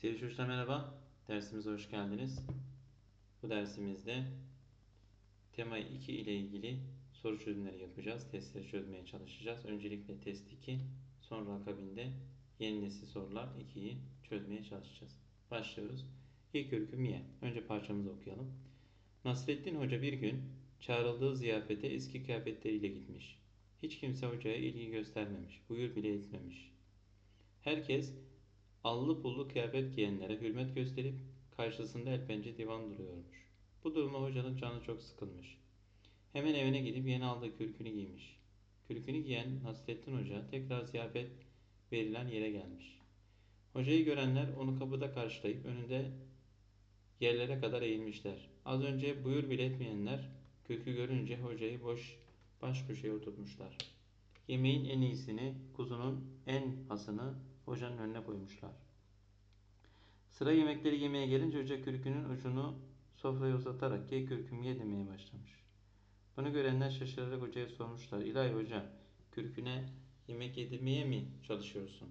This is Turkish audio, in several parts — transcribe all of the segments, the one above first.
Sevgili çocuklar merhaba. Dersimize hoş geldiniz. Bu dersimizde tema 2 ile ilgili soru çözümleri yapacağız. Testleri çözmeye çalışacağız. Öncelikle test 2, sonra akabinde yeni nesil sorular 2'yi çözmeye çalışacağız. Başlıyoruz. İlk öyküm Miye. Önce parçamızı okuyalım. Nasrettin Hoca bir gün çağrıldığı ziyafete eski kıyafetleriyle gitmiş. Hiç kimse hocaya ilgi göstermemiş, buyur bile etmemiş. Herkes allı pullu kıyafet giyenlere hürmet gösterip karşısında el pençe divan duruyormuş. Bu duruma hocanın canı çok sıkılmış. Hemen evine gidip yeni aldığı kürkünü giymiş. Kürkünü giyen Nasrettin Hoca tekrar ziyafet verilen yere gelmiş. Hocayı görenler onu kapıda karşılayıp önünde yerlere kadar eğilmişler. Az önce buyur bile etmeyenler kürkü görünce hocayı boş baş köşeye oturtmuşlar. Yemeğin en iyisini, kuzunun en hasını hocanın önüne koymuşlar. Sıra yemekleri yemeye gelince hoca kürkünün ucunu sofraya uzatarak ye kürküm ye demeye başlamış. Bunu görenler şaşırarak hocaya sormuşlar. İlahi hoca kürküne yemek yedirmeye mi çalışıyorsun?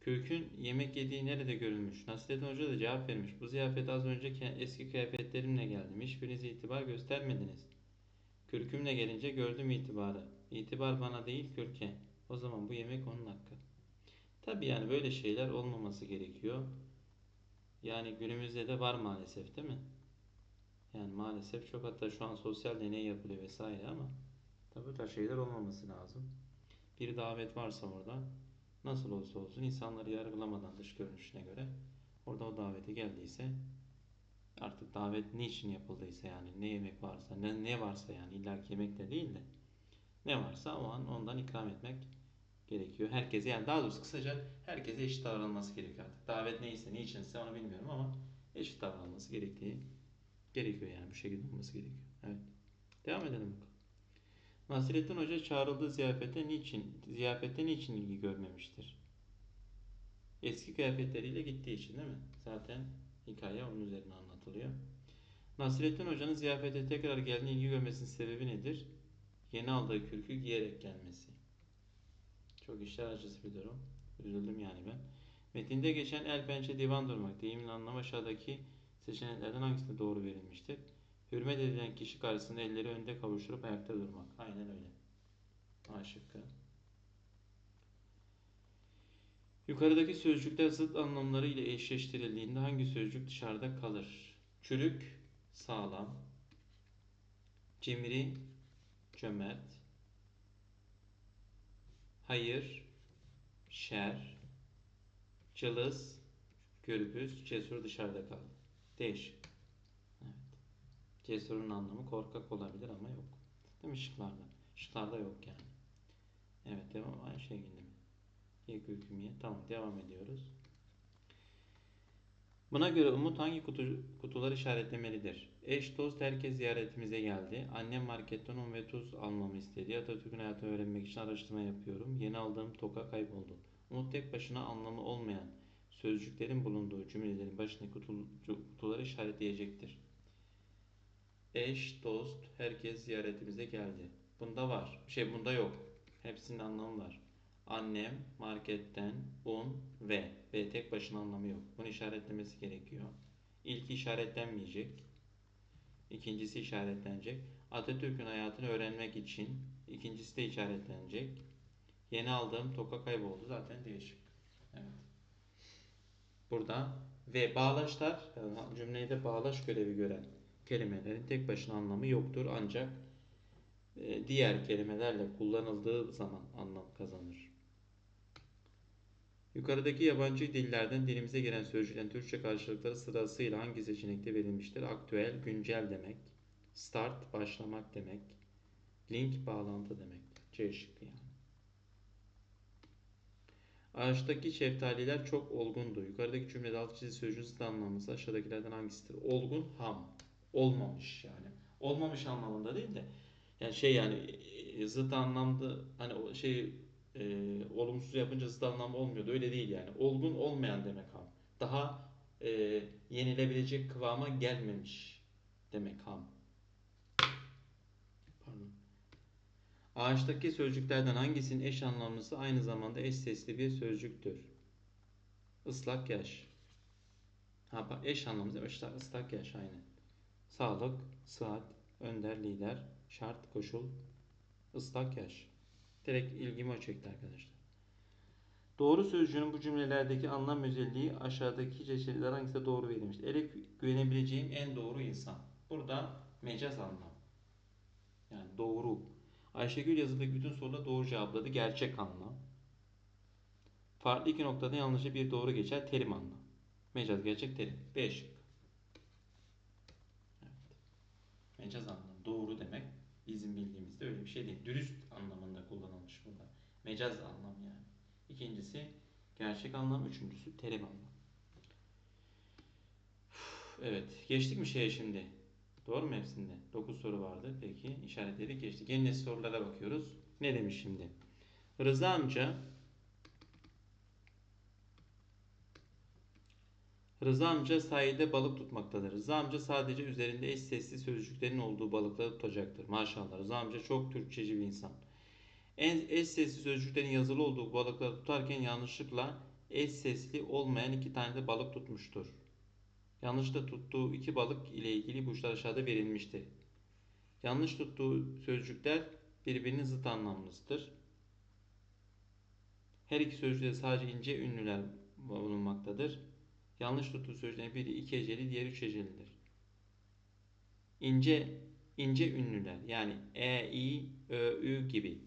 Kürkün yemek yediği nerede görülmüş? Nasrettin Hoca da cevap vermiş. Bu ziyafete az önce eski kıyafetlerimle geldim. Hiçbiriniz itibar göstermediniz. Kürkümle gelince gördüm itibarı. İtibar bana değil kürke. O zaman bu yemek onun hakkı. Tabii yani böyle şeyler olmaması gerekiyor. Yani günümüzde de var maalesef değil mi? Yani maalesef çok hatta şu an sosyal deney yapılıyor vesaire ama tabii bu tarz şeyler olmaması lazım. Bir davet varsa orada nasıl olsa olsun insanları yargılamadan dış görünüşüne göre orada o davete geldiyse artık davet niçin yapıldıysa yani ne yemek varsa ne, ne varsa yani illa yemek de değil de ne varsa o an ondan ikram etmek gerekiyor. Herkese yani daha doğrusu kısaca herkese eşit davranılması gerekiyor artık. Davet neyse niçinse onu bilmiyorum ama eşit davranılması gerektiği gerekiyor yani bu şekilde olması gerekiyor. Evet. Devam edelim bakalım. Nasrettin Hoca çağrıldığı ziyafete niçin ziyafete niçin ilgi görmemiştir? Eski kıyafetleriyle gittiği için değil mi? Zaten hikaye onun üzerine anlatılıyor. Nasrettin Hoca'nın ziyafete tekrar geldiğine ilgi görmesinin sebebi nedir? Yeni aldığı kürkü giyerek gelmesi. Çok işler acısı bir durum. Üzüldüm yani ben. Metinde geçen el pençe divan durmak deyimin anlamı aşağıdaki seçeneklerden hangisinde doğru verilmiştir? Hürmet edilen kişi karşısında elleri önde kavuşturup ayakta durmak. Aynen öyle. A şıkkı. Yukarıdaki sözcükler zıt anlamları ile eşleştirildiğinde hangi sözcük dışarıda kalır? Çürük, sağlam. Cimri, cömert. Hayır, şer. Cılız, gürbüz, cesur dışarıda kaldı. Değişik. Evet. Cesurun anlamı korkak olabilir ama yok. Değil mi şıklarda? Şıklarda yok yani. Evet devam aynı yine mi? İlk hükümye. Tamam devam ediyoruz. Buna göre Umut hangi kutu, kutuları işaretlemelidir? Eş, dost, herkes ziyaretimize geldi. Annem marketten un ve tuz almamı istedi. Atatürk'ün hayatını öğrenmek için araştırma yapıyorum. Yeni aldığım toka kayboldu. Umut tek başına anlamı olmayan sözcüklerin bulunduğu cümlelerin başındaki kutu- kutuları işaretleyecektir. Eş, dost, herkes ziyaretimize geldi. Bunda var. Şey bunda yok. Hepsinin anlamı var. Annem, marketten, un ve. Ve tek başına anlamı yok. Bunu işaretlemesi gerekiyor. İlki işaretlenmeyecek. İkincisi işaretlenecek. Atatürk'ün hayatını öğrenmek için ikincisi de işaretlenecek. Yeni aldığım toka kayboldu. Zaten değişik. Evet. Burada ve bağlaçlar yani cümlede bağlaç görevi gören kelimelerin tek başına anlamı yoktur ancak e, diğer kelimelerle kullanıldığı zaman anlam kazanır. Yukarıdaki yabancı dillerden dilimize gelen sözcüklerin Türkçe karşılıkları sırasıyla hangi seçenekte verilmiştir? Aktüel, güncel demek. Start, başlamak demek. Link, bağlantı demek. C şıkkı yani. Ağaçtaki şeftaliler çok olgundu. Yukarıdaki cümlede alt çizili sözcüğün zıt anlamlısı aşağıdakilerden hangisidir? Olgun, ham. Olmamış yani. Olmamış anlamında değil de yani şey yani e, zıt anlamda hani o şey e, olumsuz yapınca zıt anlamı olmuyordu. Öyle değil yani. Olgun olmayan demek ham. Daha e, yenilebilecek kıvama gelmemiş demek ham. Pardon. Ağaçtaki sözcüklerden hangisinin eş anlamlısı aynı zamanda eş sesli bir sözcüktür? Islak yaş. Ha bak eş mi? Islak, ıslak yaş aynen. Sağlık, sıhhat, önder, lider, şart, koşul, ıslak yaş. Direkt ilgimi o çekti arkadaşlar. Doğru sözcüğünün bu cümlelerdeki anlam özelliği aşağıdaki çeşitler hangisinde doğru verilmiştir? Ele güvenebileceğim en doğru insan. Burada mecaz anlam. Yani doğru. Ayşegül yazıdaki bütün soruları doğru cevapladı. Gerçek anlam. Farklı iki noktada yalnızca bir doğru geçer. Terim anlam. Mecaz gerçek terim. B. Evet. Mecaz anlam. Doğru demek bizim bildiğimizde öyle bir şey değil. Dürüst anlamında kullanılmış burada. Mecaz anlam yani. İkincisi gerçek anlam. Üçüncüsü terim anlam. Evet. Geçtik mi şeye şimdi? Doğru mu hepsinde? 9 soru vardı. Peki işaretledik geçtik. Yeni sorulara bakıyoruz. Ne demiş şimdi? Rıza amca Rıza amca sahilde balık tutmaktadır. Rıza amca sadece üzerinde eş sesli sözcüklerin olduğu balıkları tutacaktır. Maşallah. Rıza amca çok Türkçeci bir insan. En eş sesli sözcüklerin yazılı olduğu balıkları tutarken yanlışlıkla eş sesli olmayan iki tane de balık tutmuştur. Yanlışlıkla tuttuğu iki balık ile ilgili ipuçları aşağıda verilmiştir. Yanlış tuttuğu sözcükler birbirinin zıt anlamlısıdır. Her iki sözcükte sadece ince ünlüler bulunmaktadır. Yanlış tuttuğu sözcüklerin biri iki heceli, diğeri üç hecelidir. İnce ince ünlüler yani e, i, ö, ü gibi.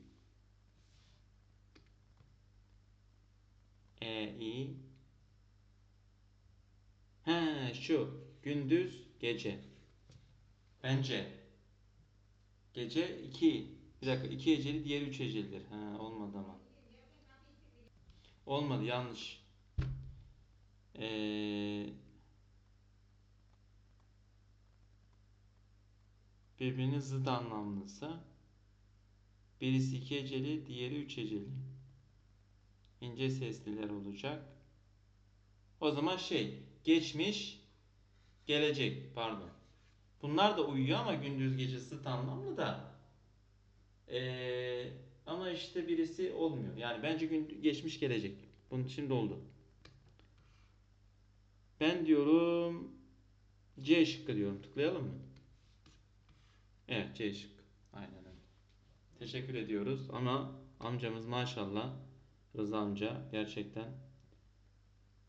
E, i, He şu gündüz gece. Bence gece 2. Bir dakika 2 heceli diğer 3 hecelidir. Ha olmadı ama. Olmadı yanlış. Ee, birbirinin zıt anlamlısı. Birisi 2 heceli, diğeri 3 heceli. İnce sesliler olacak. O zaman şey geçmiş, gelecek pardon. Bunlar da uyuyor ama gündüz gece zıt anlamlı da. Ee, ama işte birisi olmuyor. Yani bence gün geçmiş gelecek. Bunun şimdi oldu. Ben diyorum C şıkkı diyorum. Tıklayalım mı? Evet C şıkkı. Aynen öyle. Teşekkür ediyoruz ama amcamız maşallah Rıza amca gerçekten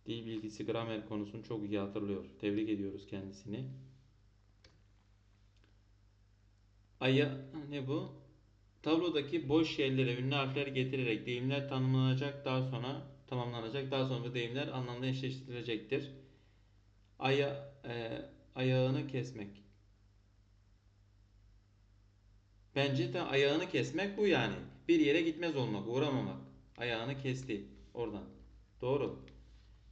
Dil bilgisi, gramer konusunu çok iyi hatırlıyor. Tebrik ediyoruz kendisini. Aya ne bu? Tablodaki boş yerlere ünlü harfler getirerek deyimler tanımlanacak, daha sonra tamamlanacak, daha sonra deyimler anlamda eşleştirilecektir. Aya, e, ayağını kesmek. Bence de ayağını kesmek bu yani. Bir yere gitmez olmak, uğramamak. Ayağını kesti oradan. Doğru.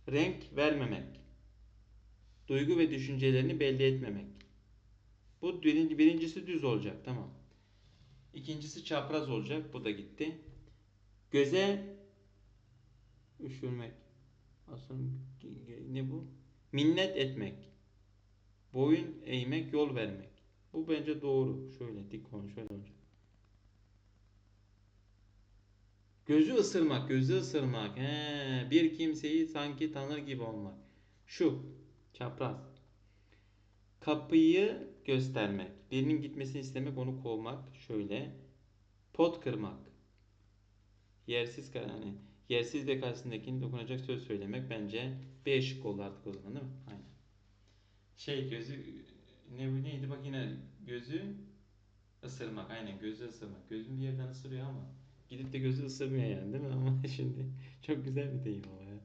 Renk vermemek. Duygu ve düşüncelerini belli etmemek. Bu birinci, birincisi düz olacak. Tamam. İkincisi çapraz olacak. Bu da gitti. Göze üşürmek. Aslında ne bu? Minnet etmek. Boyun eğmek, yol vermek. Bu bence doğru. Şöyle dik konu şöyle olacak. Gözü ısırmak, gözü ısırmak. He, bir kimseyi sanki tanır gibi olmak. Şu, çapraz. Kapıyı göstermek. Birinin gitmesini istemek, onu kovmak. Şöyle. Pot kırmak. Yersiz yani yersiz ve karşısındakini dokunacak söz söylemek bence B şık oldu artık o zaman değil mi? Aynen. Şey gözü ne neydi bak yine gözü ısırmak. Aynen gözü ısırmak. Gözün bir yerden ısırıyor ama Gidip de gözü ısırmıyor yani değil mi? Ama şimdi çok güzel bir deyim ama ya.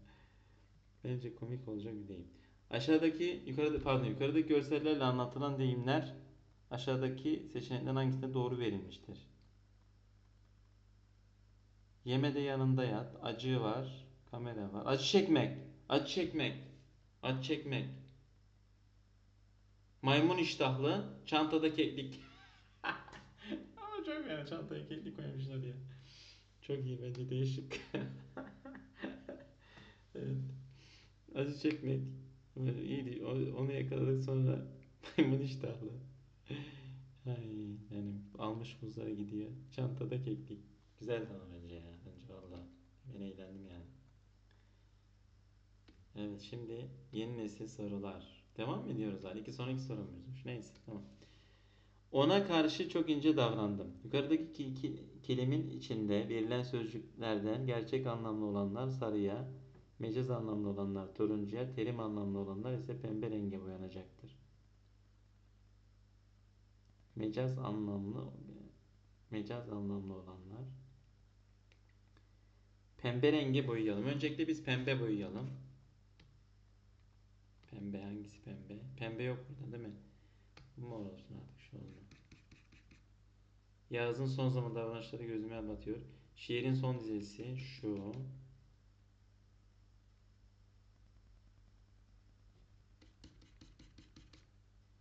Bence komik olacak bir deyim. Aşağıdaki yukarıda pardon yukarıdaki görsellerle anlatılan deyimler aşağıdaki seçeneklerin hangisinde doğru verilmiştir? Yemede yanında yat, acı var, kamera var. Acı çekmek, acı çekmek, acı çekmek. Maymun iştahlı, çantada keklik. Ama çok yani çantaya keklik koymuşlar ya. Çok iyi bence değişik. evet. Acı çekmek. İyiydi. Onu yakaladık sonra maymun iştahlı. Ay, yani almış muzlara gidiyor. Çantada keklik. Güzel ama bence ya. Bence valla. Ben eğlendim yani. Evet şimdi yeni nesil sorular. Devam mı ediyoruz hala? İki sonraki sorumuzmuş. Neyse tamam. Ona karşı çok ince davrandım. Yukarıdaki ki, ki- kelimin içinde verilen sözcüklerden gerçek anlamlı olanlar sarıya, mecaz anlamlı olanlar turuncuya, terim anlamlı olanlar ise pembe renge boyanacaktır. Mecaz anlamlı mecaz anlamlı olanlar pembe rengi boyayalım. Öncelikle biz pembe boyayalım. Pembe hangisi pembe? Pembe yok burada değil mi? Mor olsun artık şu oldu. Yağız'ın son zaman davranışları gözüme batıyor. Şiirin son dizesi şu.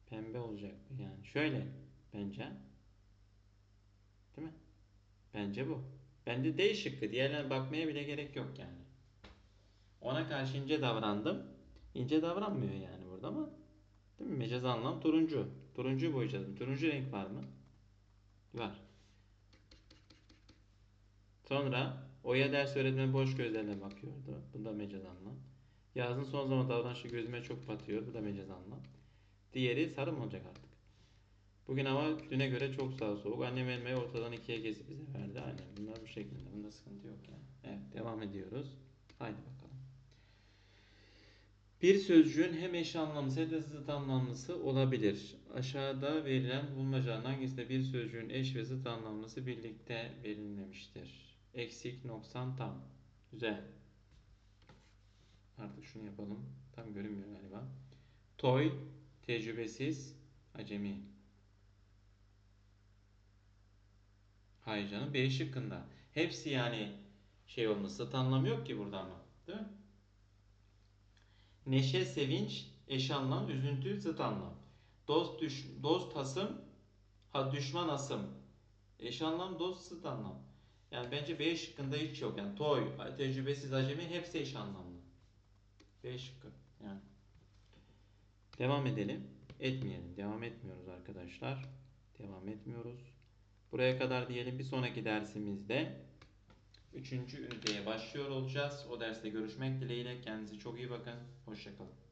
Pembe olacak yani. Şöyle bence. Değil mi? Bence bu. Bence D şıkkı. Diğerlerine bakmaya bile gerek yok yani. Ona karşı ince davrandım. İnce davranmıyor yani burada ama değil mi? Mecaz anlam turuncu. Turuncuyu boyayacağız. Turuncu renk var mı? Var. Sonra Oya ders öğretmeni boş gözlerle bakıyordu. Bu da mecaz anlam. Yazın son zaman davranışı gözüme çok batıyor. Bu da mecaz anlam. Diğeri sarı mı olacak artık? Bugün hava düne göre çok sağ soğuk. Annem elmayı ortadan ikiye kesip bize verdi. Aynen bunlar bu şekilde. Bunda sıkıntı yok yani. Evet devam ediyoruz. Haydi bakalım. Bir sözcüğün hem eş anlamlısı hem de zıt anlamlısı olabilir. Aşağıda verilen bulmacanın hangisinde bir sözcüğün eş ve zıt anlamlısı birlikte verilmemiştir? Eksik, noksan, tam. Güzel. Artık şunu yapalım. Tam görünmüyor galiba. Toy, tecrübesiz, acemi. Hayır canım B şıkkında. Hepsi yani şey olması zıt anlam yok ki burada ama. Değil mi? Neşe, sevinç, eş anlam, üzüntü, zıt anlam. Dost, düş, dost, hasım, ha düşman, asım. Eş anlam, dost, zıt anlam. Yani bence B şıkkında hiç yok. Yani toy, tecrübesiz, acemi hepsi eş anlamlı. B şıkkı yani. Devam edelim. Etmeyelim. Devam etmiyoruz arkadaşlar. Devam etmiyoruz. Buraya kadar diyelim bir sonraki dersimizde Üçüncü üniteye başlıyor olacağız. O derste görüşmek dileğiyle. Kendinize çok iyi bakın. Hoşçakalın.